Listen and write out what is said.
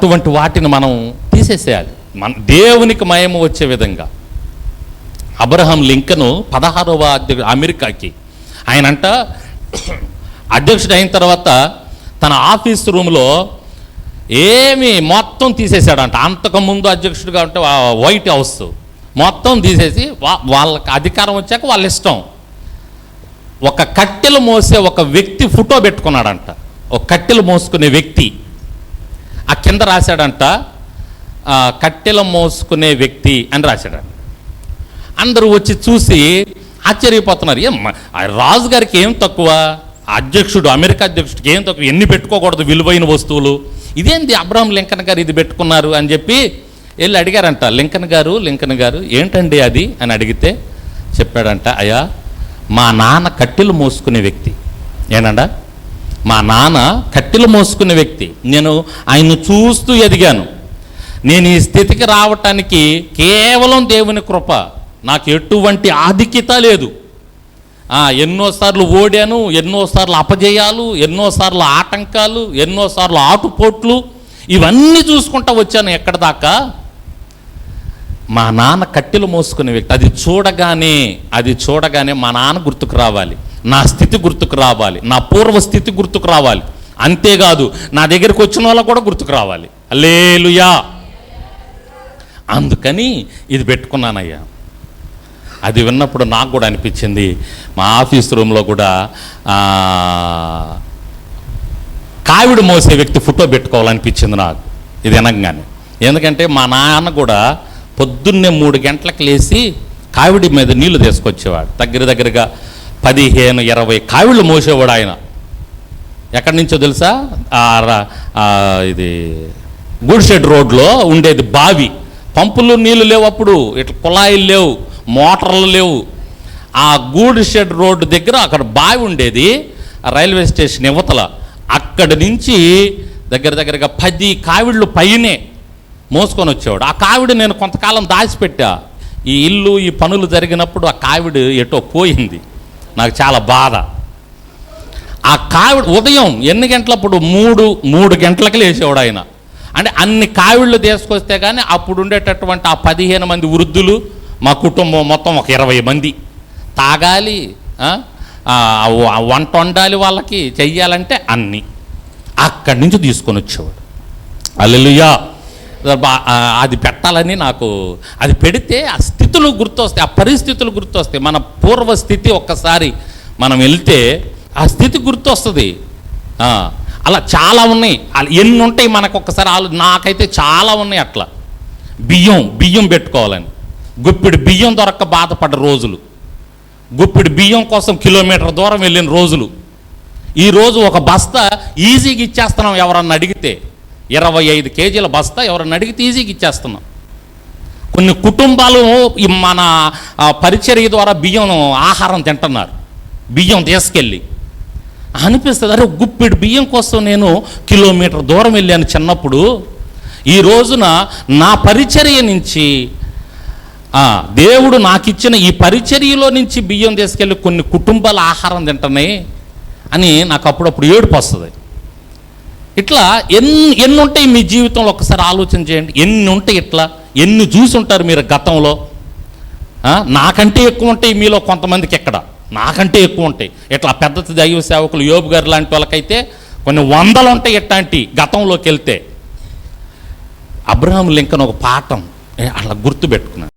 అటువంటి వాటిని మనం తీసేసేయాలి. మన దేవునికి మయము వచ్చే విధంగా. అబ్రహం లింకను పదహారవ అధ్యక్షుడు అమెరికాకి ఆయన అంట అధ్యక్షుడు అయిన తర్వాత తన ఆఫీస్ రూమ్లో ఏమి మొత్తం తీసేశాడంట. అంతకుముందు అధ్యక్షుడిగా ఉంటే వైట్ హౌస్ మొత్తం తీసేసి వాళ్ళకి అధికారం వచ్చాక వాళ్ళ ఇష్టం. ఒక కట్టెలు మోసే ఒక వ్యక్తి ఫోటో పెట్టుకున్నాడంట. ఒక కట్టెలు మోసుకునే వ్యక్తి. ఆ కింద రాశాడంట కట్టెలు మోసుకునే వ్యక్తి అని రాశాడంట. అందరూ వచ్చి చూసి ఆశ్చర్యపోతున్నారు. ఏం రాజుగారికి రాజు గారికి ఏం తక్కువ? అధ్యక్షుడు అమెరికా అధ్యక్షుడికి ఏం తక్కువ? ఎన్ని పెట్టుకోకూడదు విలువైన వస్తువులు? ఇదేంది అబ్రహం లింకన్ గారు ఇది పెట్టుకున్నారు అని చెప్పి వెళ్ళి అడిగారంట. లింకన్ గారు లింకన్ గారు ఏంటండి అది? అని అడిగితే చెప్పాడంట అయ్యా మా నాన్న కట్టెలు మోసుకునే వ్యక్తి. ఏనండా? మా నాన్న కట్టెలు మోసుకునే వ్యక్తి. నేను ఆయన్ను చూస్తూ ఎదిగాను. నేను ఈ స్థితికి రావటానికి కేవలం దేవుని కృప. నాకు ఎటువంటి ఆధిక్యత లేదు. ఎన్నోసార్లు ఓడాను ఎన్నోసార్లు అపజయాలు ఎన్నోసార్లు ఆటంకాలు ఎన్నోసార్లు ఆటుపోట్లు. ఇవన్నీ చూసుకుంటా వచ్చాను ఎక్కడ దాకా? మా నాన్న కట్టెలు మోసుకునే వ్యక్తి. అది చూడగానే అది చూడగానే మా నాన్న గుర్తుకు రావాలి. నా స్థితి గుర్తుకు రావాలి. నా పూర్వ స్థితి గుర్తుకు రావాలి. అంతేకాదు నా దగ్గరికి వచ్చిన వాళ్ళ కూడా గుర్తుకు రావాలి. లేలుయా అందుకని ఇది పెట్టుకున్నానయ్యా. అది విన్నప్పుడు నాకు కూడా అనిపించింది. మా ఆఫీస్ రూమ్లో కూడా కావిడ కావిడి మోసే వ్యక్తి ఫోటో పెట్టుకోవాలనిపించింది నాకు. ఇది వినగానే. ఎందుకంటే మా నాన్న కూడా పొద్దున్నే మూడు గంటలకు లేచి కావిడి మీద నీళ్ళు తీసుకొచ్చేవాడు. దగ్గర దగ్గరగా పదిహేను ఇరవై కావిళ్ళు మోసేవాడు ఆయన. ఎక్కడి నుంచో తెలుసా? ఇది గుడిషెడ్ రోడ్లో ఉండేది బావి. పంపులు నీళ్ళు లేవు అప్పుడు. ఇట్లా కుళాయిలు లేవు మోటార్లు లేవు. ఆ గూడిషెడ్ రోడ్డు దగ్గర అక్కడ బావి ఉండేది రైల్వే స్టేషన్ యువతల అక్కడి నుంచి దగ్గర దగ్గరగా పది కావిళ్ళు పైనే మోసుకొని వచ్చేవాడు. ఆ కావిడ నేను కొంతకాలం దాచిపెట్టా. ఈ ఇల్లు ఈ పనులు జరిగినప్పుడు ఆ కావిడ ఎటో పోయింది. నాకు చాలా బాధ. ఆ కావిడ ఉదయం ఎన్ని గంటలప్పుడు? మూడు మూడు గంటలకు లేచేవాడు ఆయన. అంటే అన్ని కావిళ్ళు తీసుకొస్తే కానీ అప్పుడు ఉండేటటువంటి ఆ పదిహేను మంది వృద్ధులు మా కుటుంబం మొత్తం ఒక ఇరవై మంది. తాగాలి వంట వండాలి వాళ్ళకి చెయ్యాలంటే అన్ని. అక్కడి నుంచి తీసుకొని వచ్చేవాడు. అల్లెలుయా అది పెట్టాలని నాకు అది పెడితే ఆ స్థితులు గుర్తొస్తాయి ఆ పరిస్థితులు గుర్తొస్తాయి. మన పూర్వ స్థితి ఒక్కసారి మనం వెళ్తే ఆ స్థితి గుర్తొస్తుంది. అలా చాలా ఉన్నాయి. అలా ఎన్ని ఉంటాయి మనకు ఒక్కసారి ఆలో నాకైతే చాలా ఉన్నాయి అట్లా. బియ్యం బియ్యం పెట్టుకోవాలని. గుప్పిడి బియ్యం దొరక్క బాధపడ్డ రోజులు. గుప్పిడి బియ్యం కోసం కిలోమీటర్ దూరం వెళ్ళిన రోజులు. ఈరోజు ఒక బస్తా ఈజీగా ఇచ్చేస్తున్నాం ఎవరన్నా అడిగితే. ఇరవై ఐదు కేజీల బస్తా ఎవరన్నా అడిగితే ఈజీగా ఇచ్చేస్తున్నాం. కొన్ని కుటుంబాలు మన పరిచర్య ద్వారా బియ్యం ఆహారం తింటున్నారు. బియ్యం తీసుకెళ్ళి. అనిపిస్తుంది అరే గుప్పిడి బియ్యం కోసం నేను కిలోమీటర్ దూరం వెళ్ళాను చిన్నప్పుడు. ఈ రోజున నా పరిచర్య నుంచి దేవుడు నాకు ఇచ్చిన ఈ పరిచర్యలో నుంచి బియ్యం తీసుకెళ్ళి కొన్ని కుటుంబాల ఆహారం తింటున్నాయి అని నాకు అప్పుడప్పుడు ఏడుపు వస్తుంది. ఇట్లా ఎన్ని ఎన్ని ఉంటాయి మీ జీవితంలో? ఒకసారి ఆలోచన చేయండి. ఎన్ని ఉంటాయి ఇట్లా? ఎన్ని చూసి ఉంటారు మీరు గతంలో? నాకంటే ఎక్కువ ఉంటాయి మీలో కొంతమందికి ఎక్కడ? నాకంటే ఎక్కువ ఉంటాయి. ఇట్లా పెద్ద దైవ సేవకులు యోబు గారు లాంటి వాళ్ళకైతే కొన్ని వందలు ఉంటాయి ఇట్లాంటి గతంలోకి వెళ్తే. అబ్రహాం లింకన్ ఒక పాఠం ఏ, అట్లా గుర్తుపెట్టుకున్నాను.